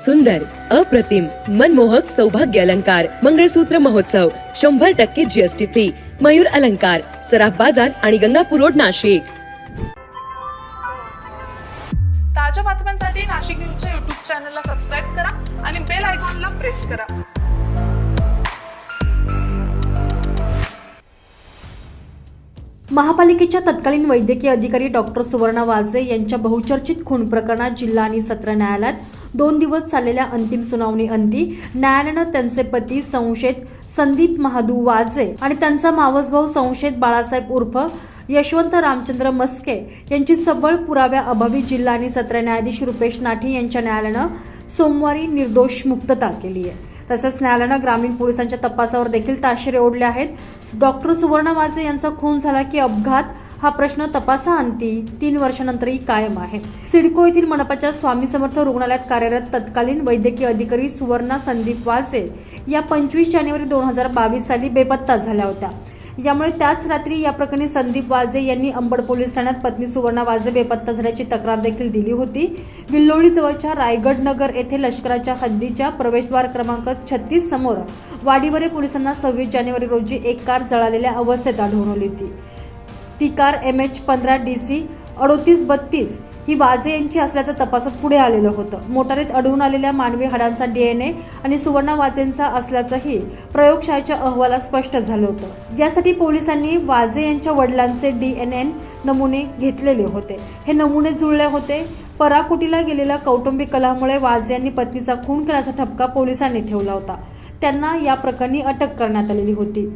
सुंदर अप्रतिम मनमोहक सौभाग्य अलंकार मंगळसूत्र महोत्सव शंभर टक्के जीएसटी फ्री मयूर अलंकार सराफ बाजार आणि गंगापूर रोड नाशिक. ताज्या बातम्यांसाठी नाशिक न्यूजच्या युट्यूब चॅनलला सबस्क्राईब करा आणि बेल आयकॉनला प्रेस करा. महापालिकेच्या तत्कालीन वैद्यकीय अधिकारी डॉक्टर सुवर्णा वाजे यांच्या बहुचर्चित खून प्रकरणात जिल्हा आणि सत्र न्यायालयात दोन दिवस चाललेल्या अंतिम सुनावणी अंती न्यायालयानं त्यांचे पती संशयित संदीप महादू वाजे आणि त्यांचा मावस भाऊ संशयित बाळासाहेब उर्फ यशवंत रामचंद्र मस्के यांची सबळ पुराव्या अभावी जिल्हा आणि सत्र न्यायाधीश रुपेश नाठी यांच्या न्यायालयानं सोमवारी निर्दोष मुक्तता केली आहे. तसंच न्यायालयानं ग्रामीण पोलिसांच्या तपासावर देखील ताशेरे ओढले आहेत. डॉक्टर सुवर्ण वाजे यांचा खून झाला की अपघात हा प्रश्न तपासाअंती तीन वर्षानंतरही कायम आहे. सिडको येथील मनपाच्या स्वामी समर्थ रुग्णालयात कार्यरत तत्कालीन वैद्यकीय अधिकारी सुवर्णा संदीप वाजे या पंचवीस जानेवारी दोन हजार बावीस साली बेपत्ता झाल्या होत्या. यामुळे त्याच रात्री या प्रकरणी संदीप वाजे यांनी अंबड पोलीस ठाण्यात पत्नी सुवर्णा वाजे बेपत्ता झाल्याची तक्रार देखील दिली होती. विल्लोळी जवळच्या रायगड नगर येथे लष्कराच्या हद्दीच्या प्रवेशद्वार क्रमांक छत्तीस समोर वाडीवरे पोलिसांना सव्वीस जानेवारी रोजी एक कार जळालेल्या अवस्थेत आढळून आली होती. ती कार एम एच पंधरा डी सी अडोतीस बत्तीस ही वाजे यांची असल्याचं तपासात पुढे आलेलं होतं. मोटारीत अडवून आलेल्या मानवी हाडांचा डीएनए आणि सुवर्णा वाजेंचा असल्याचंही प्रयोगशाळेच्या अहवालात स्पष्ट झालं होतं. यासाठी पोलिसांनी वाजे यांच्या वडिलांचे डीएनए नमुने घेतलेले होते. हे नमुने जुळले होते. पराकुटीला गेलेल्या कौटुंबिक कलामुळे वाजे यांनी पत्नीचा खून केल्याचा ठपका पोलिसांनी ठेवला होता. त्यांना या प्रकरणी अटक करण्यात आलेली होती.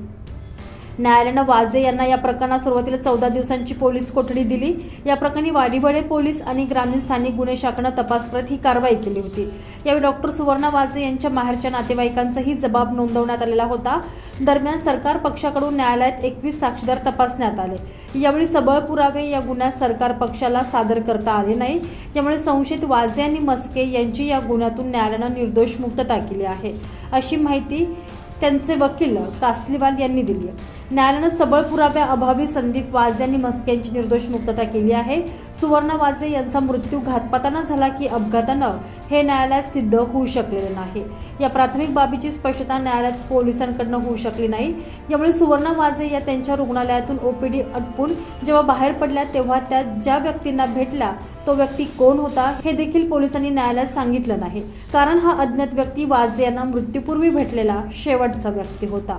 न्यायालयानं वाजे यांना या प्रकरणात सुरुवातीला चौदा दिवसांची पोलीस कोठडी दिली. या प्रकरणी वाडीवडे पोलीस आणि ग्रामीण स्थानिक गुन्हे शाखेनं तपास करत ही कारवाई केली होती. यावेळी डॉक्टर सुवर्णा वाजे यांच्या माहेरच्या नातेवाईकांचाही जबाब नोंदवण्यात आलेला होता. दरम्यान सरकार पक्षाकडून न्यायालयात एकवीस साक्षीदार तपासण्यात आले. यावेळी सबळ पुरावे या गुन्ह्यात सरकार पक्षाला सादर करता आले नाही. त्यामुळे संशयित वाजे आणि मस्के यांची या गुन्ह्यातून न्यायालयानं निर्दोष मुक्तता केली आहे. अशी माहिती त्यांचे वकील कासलीवाल यांनी दिली आहे. न्यायालयानं सबळ पुराव्या अभावी संदीप वाजे यांनी मस्के यांची निर्दोष मुक्तता केली आहे. सुवर्ण वाजे यांचा मृत्यू घातपातानं झाला की अपघातानं हे न्यायालयात सिद्ध होऊ शकलेलं नाही. या प्राथमिक बाबीची स्पष्टता न्यायालयात पोलिसांकडनं होऊ शकली नाही. यामुळे सुवर्ण वाजे या त्यांच्या रुग्णालयातून ओपीडी अटपून जेव्हा बाहेर पडल्या तेव्हा त्या ज्या व्यक्तींना भेटल्या तो व्यक्ती कोण होता हे देखील पोलिसांनी न्यायालयात सांगितलं नाही. कारण हा अज्ञात व्यक्ती वाजे यांना मृत्यूपूर्वी भेटलेला शेवटचा व्यक्ती होता.